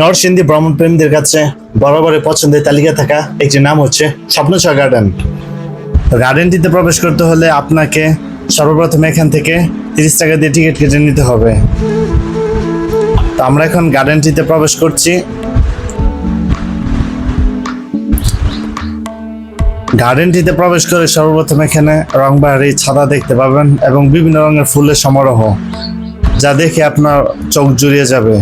নরসিংদী ভ্রমণ প্রেমীদের কাছে বরাবরের পছন্দের তালিকা থাকা একটি নাম হচ্ছে স্বপ্নছড়া গার্ডেন গার্ডেনটিতে প্রবেশ করতে হলে আপনাকে সর্বপ্রথম এখান থেকে তিরিশ টাকা দিয়ে টিকিট কেটে নিতে হবে। তো আমরা এখন গার্ডেনটিতে প্রবেশ করছি। গার্ডেনটিতে প্রবেশ করে সর্বপ্রথম এখানে রংবাহারি ছাদা দেখতে পাবেন এবং বিভিন্ন রঙের ফুলের সমারোহ, যা দেখে আপনার চোখ জুড়িয়ে যাবে।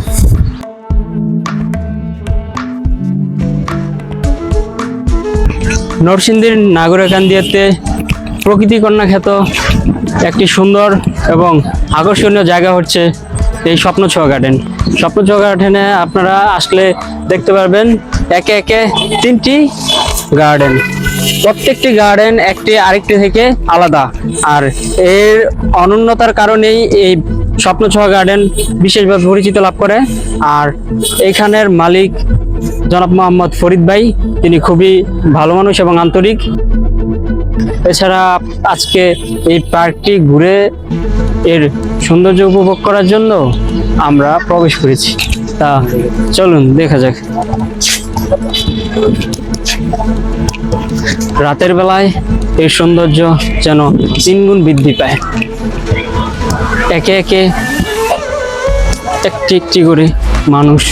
নরসিংদীর নাগরিকান্দিয়াতে প্রকৃতি কন্যা খ্যাত একটি সুন্দর এবং আকর্ষণীয় জায়গা হচ্ছে এই স্বপ্নছোয়া গার্ডেন স্বপ্নছোয়া গার্ডেনে আপনারা আসলে দেখতে পারবেন একে একে তিনটি গার্ডেন প্রত্যেকটি গার্ডেন একটি আরেকটি থেকে আলাদা। আর এর অনন্যতার কারণেই এই স্বপ্নছোয়া গার্ডেন বিশেষভাবে পরিচিত লাভ করে। আর এখানের মালিক জনাব মোহাম্মদ ফরিদ ভাই, তিনি খুবই ভালো মানুষ এবং আন্তরিক। এছাড়া আজকে এই পার্কটি ঘুরে এর সৌন্দর্য উপভোগ করার জন্য আমরা প্রবেশ করেছি। তা চলুন, দেখা যাক। রাতের বেলায় এর সৌন্দর্য যেন তিনগুণ বৃদ্ধি পায়। একে একে একটি একটি করে মানুষ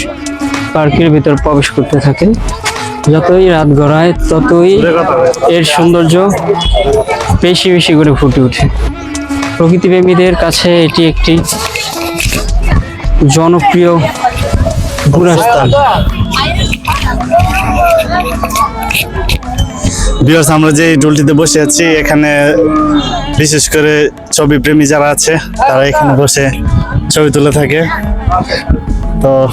পার্কের ভিতর প্রবেশ করতে থাকে। যতই রাত গড়ায়, ততই এর সৌন্দর্য বেশি বেশি করে ফুটে ওঠে। প্রকৃতিপ্রেমীদের কাছে এটি একটি জনপ্রিয় ঘোরার স্থান। বিকজ আমরা যে ডুলটিতে বসে আছি এখানে বিশেষ করে ছবি প্রেমী যারা আছে তারা এখানে বসে ছবি তুলে থাকে। তো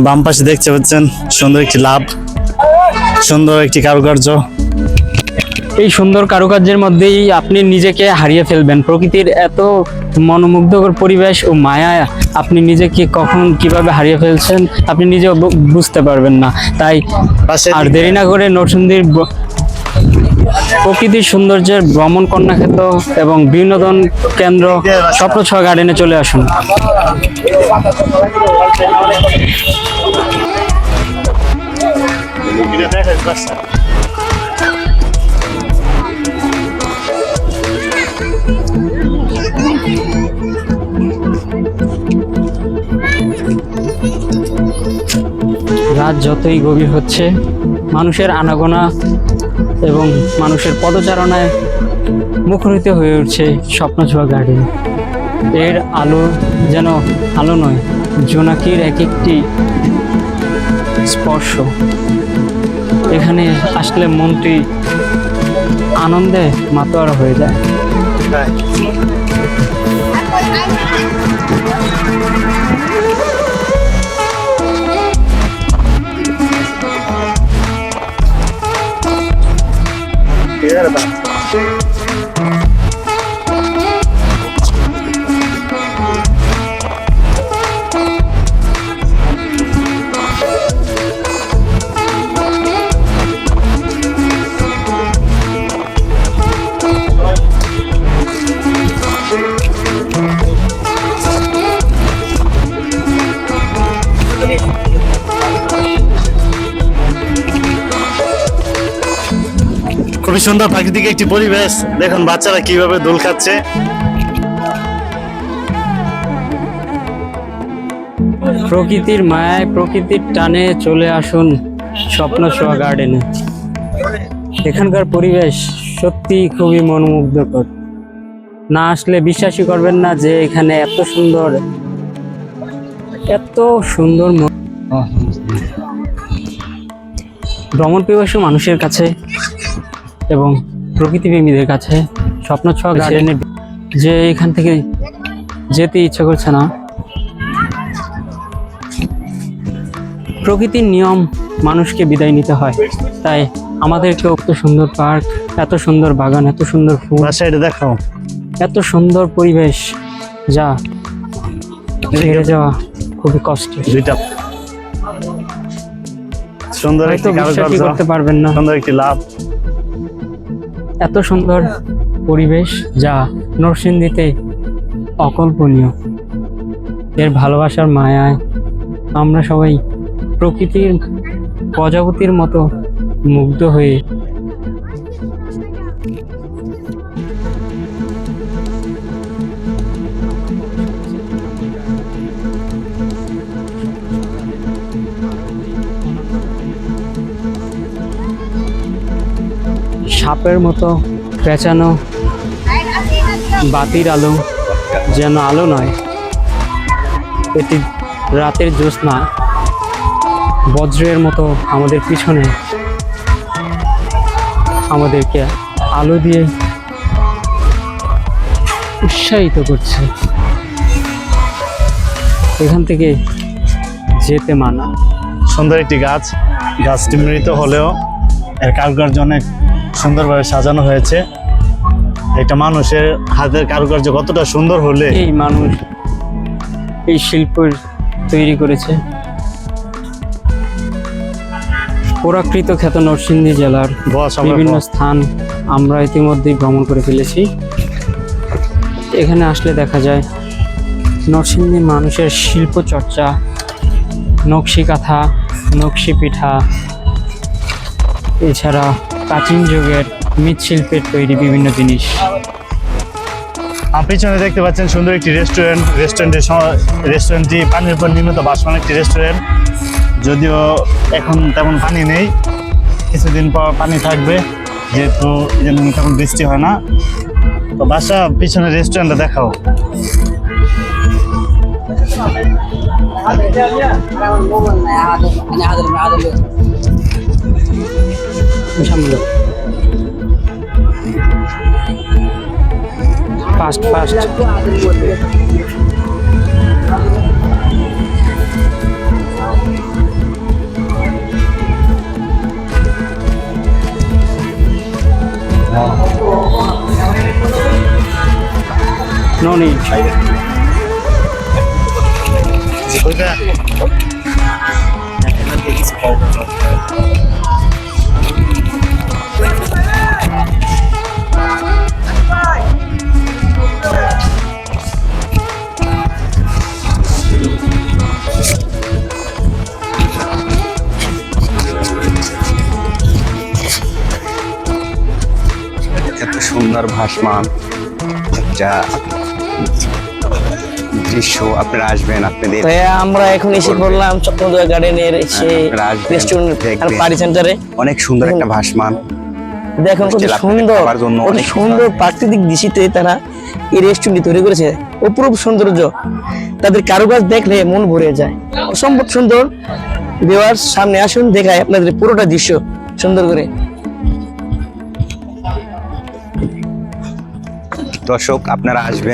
বাম পাশে দেখতে পাচ্ছেন সুন্দর একটি লাভ সুন্দর একটি কারুকার্য। এই সুন্দর কারুকার্যের মধ্যেই আপনি নিজেকে হারিয়ে ফেলবেন। প্রকৃতির এত মনোমুগ্ধকর পরিবেশ ও মায়া আপনি নিজেকে কখন কীভাবে হারিয়ে ফেলছেন আপনি নিজেও বুঝতে পারবেন না। তাই আর দেরি না করে নরসিংদীর ব- প্রকৃতির সৌন্দর্যের ভ্রমণ কন্যাক্ষেত্র এবং বিনোদন কেন্দ্র স্বপ্নছয় গার্ডেনে চলে আসুন। রাত যতই গভীর হচ্ছে, মানুষের আনাগোনা এবং মানুষের পদচারণায় মুখরিত হয়ে উঠছে স্বপ্নছোয়া গার্ডেন। এর আলো যেন আলো নয়, জোনাকির এক একটি স্পর্শ। এখানে আসলে মনটি আনন্দে মাতোয়ারা হয়ে যায়। Forget about it. খুবই সুন্দর প্রাকৃতিক একটি পরিবেশ। দেখুন, বাচ্চারা কীভাবে দোল খাচ্ছে। প্রকৃতির মায়ায়, প্রকৃতির টানে চলে আসুন স্বপ্ন ছোঁয়া গার্ডেনে এখানকার পরিবেশ সত্যি খুবই মনোমুগ্ধকর। না আসলে বিশ্বাসই করবেন না যে এখানে এত সুন্দর এত সুন্দর ভ্রমণ পিপাসু মানুষের কাছে এবং প্রকৃতিপ্রেমীদের কাছে স্বপ্ন ছোঁয়া গার্ডেনে যে এখান থেকে যেতে ইচ্ছে করছে না। প্রকৃতির নিয়ম মানুষকে বিদায় নিতে হয়। তাই আমাদেরকে এত সুন্দর পার্ক এত সুন্দর বাগান এত সুন্দর ফুল এটা দেখাও। এত সুন্দর পরিবেশ যা ছেড়ে যাওয়া খুবই কষ্টের। দুইটা। সুন্দর করতে পারবেন না। সুন্দর একটি লাভ। এত সুন্দর পরিবেশ যা নরসিংদীতে অকল্পনীয়। এর ভালোবাসার মায়ায় আমরা সবাই প্রকৃতির প্রজাপতির মতো মুগ্ধ হয়ে সাপের মতো পেঁচানো বাতির আলো যেন আলো নয়। এটি রাতের জ্যোৎস্না। বজ্রের মতো আমাদের পিছনে আমাদেরকে আলো দিয়ে উৎসাহিত করছে। এখান থেকে যেতে মানা। সুন্দর একটি গাছ, গাছটি মৃত হলেও এর কারুকার্য অনেক সুন্দরভাবে সাজানো হয়েছে। এটা মানুষের হাতের কারুকার্য কতটা সুন্দর হলে। এই মানুষ এই শিল্প তৈরি করেছে। পুরাকৃত খ্যাত নরসিংদী জেলার বিভিন্ন স্থান আমরা ইতিমধ্যেই ভ্রমণ করে ফেলেছি। এখানে আসলে দেখা যায় নরসিংদী মানুষের শিল্প চর্চা নকশি কাঁথা নকশি পিঠা এছাড়া প্রাচীন যুগের মৃৎশিল্পের তৈরি বিভিন্ন জিনিস আমার পিছনে দেখতে পাচ্ছেন সুন্দর একটি রেস্টুরেন্ট রেস্টুরেন্টের স- রেস্টুরেন্টটি পানির উপর নির্মিত বাসমান একটি রেস্টুরেন্ট যদিও এখন তেমন পানি নেই কিছুদিন পর পানি থাকবে যেহেতু তেমন বৃষ্টি হয় না তো বাসা পিছনে রেস্টুরেন্টটা দেখাও সামনে ফাস্ট ফাস্ট No need. সুন্দর ভাসমান একটা দৃশ্য আপনারা আসবেন আপনাদের। আমরা এখন এসে পড়লাম স্বপ্নদয়া গার্ডেনের রেস্টুরেন্ট আর পার্টি সেন্টারে অনেক সুন্দর একটা ভাসমান। দেখুন কত সুন্দর অনেক সুন্দর। প্রাকৃতিক দৃশ্যতে তারা এই রেস্টুরেন্টটি তৈরি করেছে। অপরূপ সৌন্দর্য। তাদের কারুকাজ দেখলে মন ভরে যায়। অসম্ভব সুন্দর। দেওয়ার সামনে আসুন দেখায় আপনাদের পুরোটা দৃশ্য সুন্দর করে। দর্শক আপনারা আসবেন।